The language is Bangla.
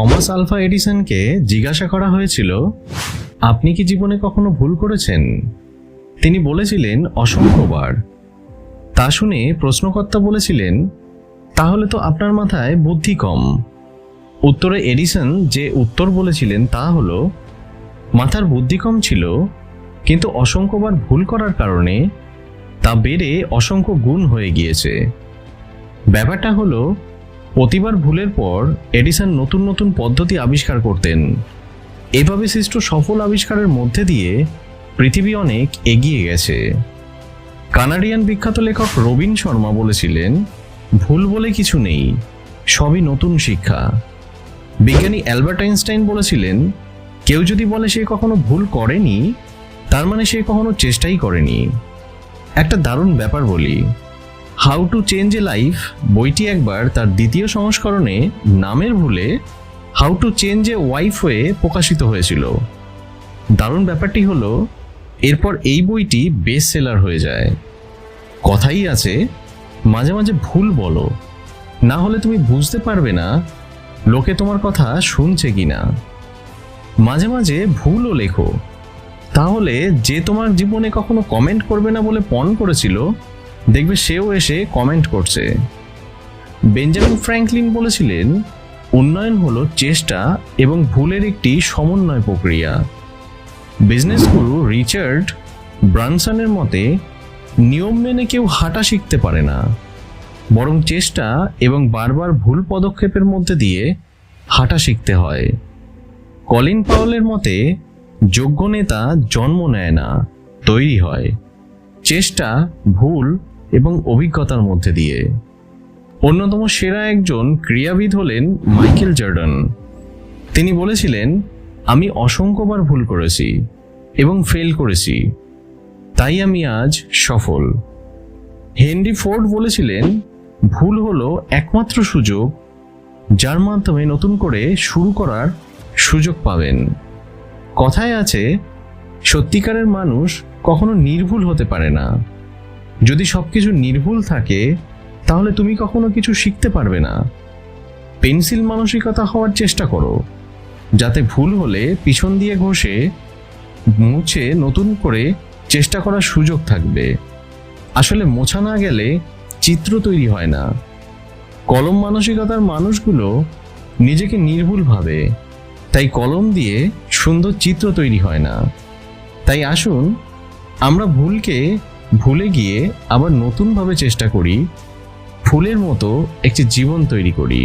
টমাস আলফা এডিসনকে জিজ্ঞাসা করা হয়েছিল, আপনি কি জীবনে কখনো ভুল করেছেন? তিনি বলেছিলেন, অসংখ্যবার। তা শুনে প্রশ্নকর্তা বলেছিলেন, তাহলে তো আপনার মাথায় বুদ্ধি কম। উত্তরে এডিসন যে উত্তর বলেছিলেন তা হলো, মাথার বুদ্ধি কম ছিল, কিন্তু অসংখ্যবার ভুল করার কারণে তা বেড়ে অসংখ্য গুণ হয়ে গিয়েছে। ব্যাপারটা হলো প্রতিবার ভুলের পর এডিসন নতুন নতুন পদ্ধতি আবিষ্কার করতেন। এভাবে সৃষ্ট সফল আবিষ্কারের মধ্যে দিয়ে পৃথিবী অনেক এগিয়ে গেছে। কানাডিয়ান বিখ্যাত লেখক রবিন শর্মা বলেছিলেন, ভুল বলে কিছু নেই, সবই নতুন শিক্ষা। বিজ্ঞানী অ্যালবার্ট আইনস্টাইন বলেছিলেন, কেউ যদি বলে সে কখনো ভুল করেনি, তার মানে সে কখনো চেষ্টাই করেনি। একটা দারুণ ব্যাপার বলি। How to change a life বইটি একবার তার দ্বিতীয় সংস্করণে নামের ভুলে how to change a wife হয়ে প্রকাশিত হয়েছিল। দারুণ ব্যাপারটি হলো, এরপর এই বইটি বেস্ট সেলার হয়ে যায়। কথাই আছে, মাঝে মাঝে ভুল বলো। না হলে তুমি বুঝতে পারবে না লোকে তোমার কথা শুনছে কি না মাঝে মাঝে ভুলও লেখো। তাহলে যে তোমার জীবনে কখনো কমেন্ট করবে না বলে পণ করেছিল দেখবে সেও এসে কমেন্ট করছে। বেঞ্জামিন ফ্র্যাঙ্কলিন বলেছিলেন, উন্নয়ন হলো চেষ্টা এবং ভুলের একটি সমন্বয় প্রক্রিয়া। বিজনেস গুরু রিচার্ড ব্রানসনের মতে, নিয়ম মেনে কেউ হাঁটা শিখতে পারে না। বরং চেষ্টা এবং বারবার ভুল পদক্ষেপের মধ্যে দিয়ে হাঁটা শিখতে হয়। কলিন পাওয়েলের মতে, যোগ্য নেতা জন্ম নেয় না, তৈরি হয়। চেষ্টা, ভুল এবং অভিজ্ঞতার মধ্যে দিয়ে। অন্যতম সেরা একজন ক্রীড়াবিদ হলেন মাইকেল জর্ডন। তিনি বলেছিলেন, আমি অসংখ্যবার ভুল করেছি এবং ফেল করেছি। তাই আমি আজ সফল। হেনরি ফোর্ড বলেছিলেন, ভুল হলো একমাত্র সুযোগ যার মাধ্যমে নতুন করে শুরু করার সুযোগ পাবেন। কথায় আছে সত্যিকারের মানুষ কখনো নির্ভুল হতে পারে না। যদি সবকিছু নির্ভুল থাকে, তাহলে তুমি কখনো কিছু শিখতে পারবে না। পেন্সিল মানসিকতা হওয়ার চেষ্টা করো, যাতে ভুল হলে পিছন দিয়ে ঘষে, মুছে নতুন করে চেষ্টা করার সুযোগ থাকবে। আসলে মোছা না গেলে চিত্র তৈরি হয় না। কলম মানসিকতার মানুষগুলো নিজেকে নির্ভুল ভাবে, তাই কলম দিয়ে সুন্দর চিত্র তৈরি হয় না। তাই আসুন, আমরা ভুলকে ভুলে গিয়ে আবার নতুনভাবে চেষ্টা করি, ফুলের মতো একটি জীবন তৈরি করি।